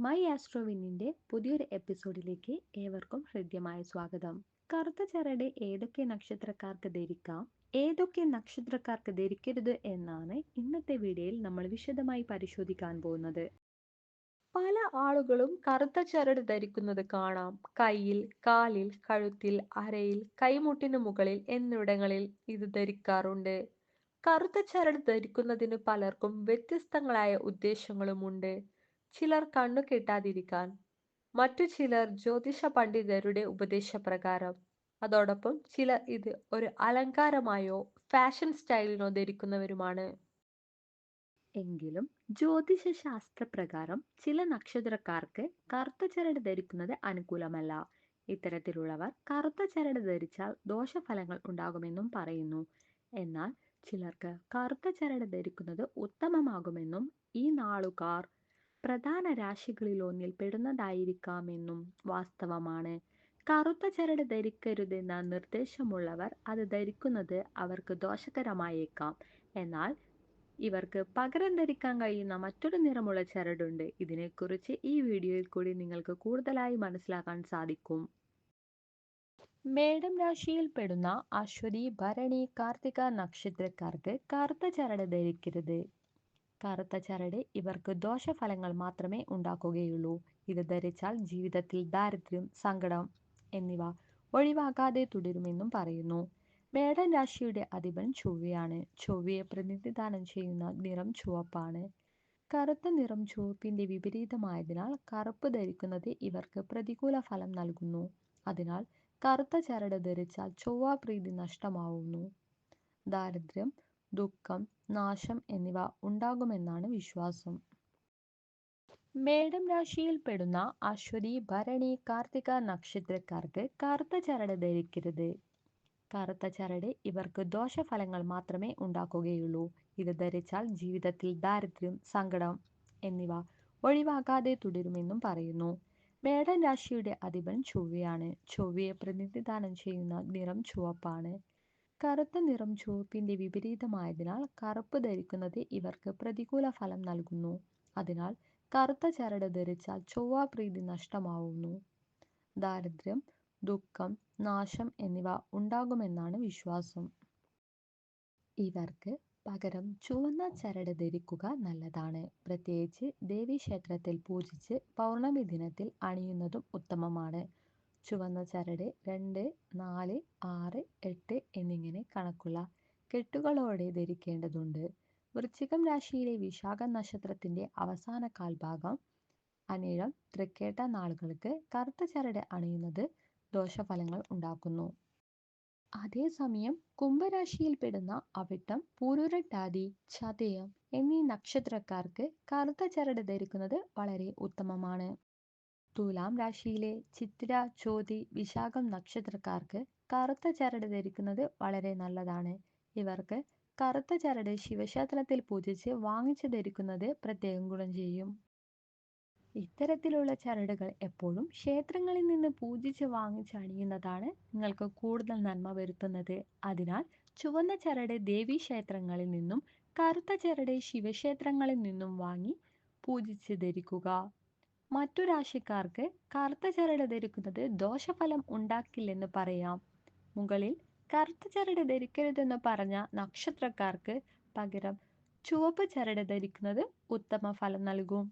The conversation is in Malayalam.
മൈ ആസ്ട്രോവിന്നിന്റെ പുതിയൊരു എപ്പിസോഡിലേക്ക് ഏവർക്കും ഹൃദ്യമായ സ്വാഗതം. കറുത്ത ചരട് ഏതൊക്കെ നക്ഷത്രക്കാർക്ക് ധരിക്കാം ഏതൊക്കെ നക്ഷത്രക്കാർക്ക് ധരിക്കരുത് എന്നാണ് ഇന്നത്തെ വീഡിയോയിൽ നമ്മൾ വിശദമായി പരിശോധിക്കാൻ പോകുന്നത്. പല ആളുകളും കറുത്ത ചരട് ധരിക്കുന്നത് കാണാം. കയ്യിൽ കാലിൽ കഴുത്തിൽ അരയിൽ കൈമുട്ടിന് മുകളിൽ എന്നിവിടങ്ങളിൽ ഇത് ധരിക്കാറുണ്ട്. കറുത്ത ചരട് ധരിക്കുന്നതിന് പലർക്കും വ്യത്യസ്തങ്ങളായ ഉദ്ദേശങ്ങളുമുണ്ട്. ചിലർ കണ്ണു കിട്ടാതിരിക്കാൻ മറ്റു ചിലർ ജ്യോതിഷ പണ്ഡിതരുടെ ഉപദേശപ്രകാരം. അതോടൊപ്പം ചിലർ ഇത് ഒരു അലങ്കാരമായോ ഫാഷൻ സ്റ്റൈലിനോ ധരിക്കുന്നവരുമാണ്. എങ്കിലും ജ്യോതിഷ ശാസ്ത്രപ്രകാരം ചില നക്ഷത്രക്കാർക്ക് കറുത്ത ചരട് ധരിക്കുന്നത് അനുകൂലമല്ല. ഇത്തരത്തിലുള്ളവർ കറുത്ത ചരട് ധരിച്ചാൽ ദോഷഫലങ്ങൾ ഉണ്ടാകുമെന്നും പറയുന്നു. എന്നാൽ ചിലർക്ക് കറുത്ത ചരട് ധരിക്കുന്നത് ഉത്തമമാകുമെന്നും ഈ നാളുകാർ പ്രധാന രാശികളിലൊന്നിൽ പെടുന്നതായിരിക്കാമെന്നും വാസ്തവമാണ്. കറുത്ത ചരട് ധരിക്കരുതെന്ന നിർദ്ദേശമുള്ളവർ അത് ധരിക്കുന്നത് അവർക്ക് ദോഷകരമായേക്കാം. എന്നാൽ ഇവർക്ക് പകരം ധരിക്കാൻ കഴിയുന്ന മറ്റൊരു നിറമുള്ള ചരടുണ്ട്. ഇതിനെക്കുറിച്ച് ഈ വീഡിയോയിൽ കൂടി നിങ്ങൾക്ക് കൂടുതലായി മനസ്സിലാക്കാൻ സാധിക്കും. മേടം രാശിയിൽ പെടുന്ന അശ്വതി ഭരണി കാർത്തിക നക്ഷത്രക്കാർക്ക് കറുത്ത ചരട് ധരിക്കരുത്. കറുത്ത ചരട് ഇവർക്ക് ദോഷഫലങ്ങൾ മാത്രമേ ഉണ്ടാക്കുകയുള്ളൂ. ഇത് ധരിച്ചാൽ ജീവിതത്തിൽ ദാരിദ്ര്യം സങ്കടം എന്നിവ ഒഴിവാകാതെ തുടരുമെന്നും പറയുന്നു. മേടൻ രാശിയുടെ അധിപൻ ചൊവ്വയാണ്. ചൊവ്വയെ പ്രതിനിധാനം ചെയ്യുന്ന നിറം ചുവപ്പാണ്. കറുത്ത നിറം ചുവപ്പിന്റെ വിപരീതമായതിനാൽ കറുപ്പ് ധരിക്കുന്നത് ഇവർക്ക് പ്രതികൂല ഫലം നൽകുന്നു. അതിനാൽ കറുത്ത ചരട് ധരിച്ചാൽ ചൊവ്വാപ്രീതി നഷ്ടമാവുന്നു. ദാരിദ്ര്യം ദുഃഖം നാശം എന്നിവ ഉണ്ടാകുമെന്നാണ് വിശ്വാസം. മേടം രാശിയിൽ പെടുന്ന അശ്വതി ഭരണി കാർത്തിക നക്ഷത്രക്കാർക്ക് കറുത്ത ചരട് ധരിക്കരുത്. കറുത്ത ചരട് ഇവർക്ക് ദോഷഫലങ്ങൾ മാത്രമേ ഉണ്ടാക്കുകയുള്ളൂ. ഇത് ധരിച്ചാൽ ജീവിതത്തിൽ ദാരിദ്ര്യം സങ്കടം എന്നിവ ഒഴിവാകാതെ തുടരുമെന്നും പറയുന്നു. മേടം രാശിയുടെ അധിപൻ ചൊവ്വയാണ്. ചൊവ്വയെ പ്രതിനിധാനം ചെയ്യുന്ന നിറം ചുവപ്പാണ്. കറുത്ത നിറം ചുവപ്പിന്റെ വിപരീതമായതിനാൽ കറുപ്പ് ധരിക്കുന്നത് ഇവർക്ക് പ്രതികൂല ഫലം നൽകുന്നു. അതിനാൽ കറുത്ത ചരട് ധരിച്ചാൽ ചൊവ്വാപ്രീതി നഷ്ടമാവുന്നു. ദാരിദ്ര്യം ദുഃഖം നാശം എന്നിവ ഉണ്ടാകുമെന്നാണ് വിശ്വാസം. ഇവർക്ക് പകരം ചുവന്ന ചരട് ധരിക്കുക നല്ലതാണ്. പ്രത്യേകിച്ച് ദേവീക്ഷേത്രത്തിൽ പൂജിച്ച് പൗർണമി ദിനത്തിൽ അണിയുന്നതും ഉത്തമമാണ്. ചുവന്ന ചരട് രണ്ട് നാല് ആറ് എട്ട് എന്നിങ്ങനെ കണക്കുള്ള കെട്ടുകളോടെ ധരിക്കേണ്ടതുണ്ട്. വൃശ്ചികം രാശിയിലെ വിശാഖ നക്ഷത്രത്തിന്റെ അവസാന കാൽഭാഗം അനിഴം തൃക്കേട്ട നാളുകൾക്ക് കറുത്ത ചരട് അണിയുന്നത് ദോഷഫലങ്ങൾ ഉണ്ടാക്കുന്നു. അതേസമയം കുംഭരാശിയിൽപ്പെടുന്ന അവിട്ടം പൂരുരട്ടാതി ചതയം എന്നീ നക്ഷത്രക്കാർക്ക് കറുത്ത ചരട് ധരിക്കുന്നത് വളരെ ഉത്തമമാണ്. തുലാം രാശിയിലെ ചിത്ര ചോതി വിശാഖം നക്ഷത്രക്കാർക്ക് കറുത്ത ചരട് ധരിക്കുന്നത് വളരെ നല്ലതാണ്. ഇവർക്ക് കറുത്ത ചരട് ശിവക്ഷേത്രത്തിൽ പൂജിച്ച് വാങ്ങിച്ചു ധരിക്കുന്നത് പ്രത്യേകം ഗുണം ചെയ്യും. ഇത്തരത്തിലുള്ള ചരടുകൾ എപ്പോഴും ക്ഷേത്രങ്ങളിൽ നിന്ന് പൂജിച്ച് വാങ്ങിച്ച് അണിയുന്നതാണ് നിങ്ങൾക്ക് കൂടുതൽ നന്മ വരുത്തുന്നത്. അതിനാൽ ചുവന്ന ചരട് ദേവീ ക്ഷേത്രങ്ങളിൽ നിന്നും കറുത്ത ചരട് ശിവക്ഷേത്രങ്ങളിൽ നിന്നും വാങ്ങി പൂജിച്ച് ധരിക്കുക. മറ്റു രാശിക്കാർക്ക് കറുത്ത ചരട് ധരിക്കുന്നത് ദോഷഫലം ഉണ്ടാക്കില്ലെന്ന് പറയാം. മുകളിൽ കറുത്ത ചരട് ധരിക്കരുതെന്ന് പറഞ്ഞ നക്ഷത്രക്കാർക്ക് പകരം ചുവപ്പ് ചരട് ധരിക്കുന്നത് ഉത്തമ ഫലം നൽകും.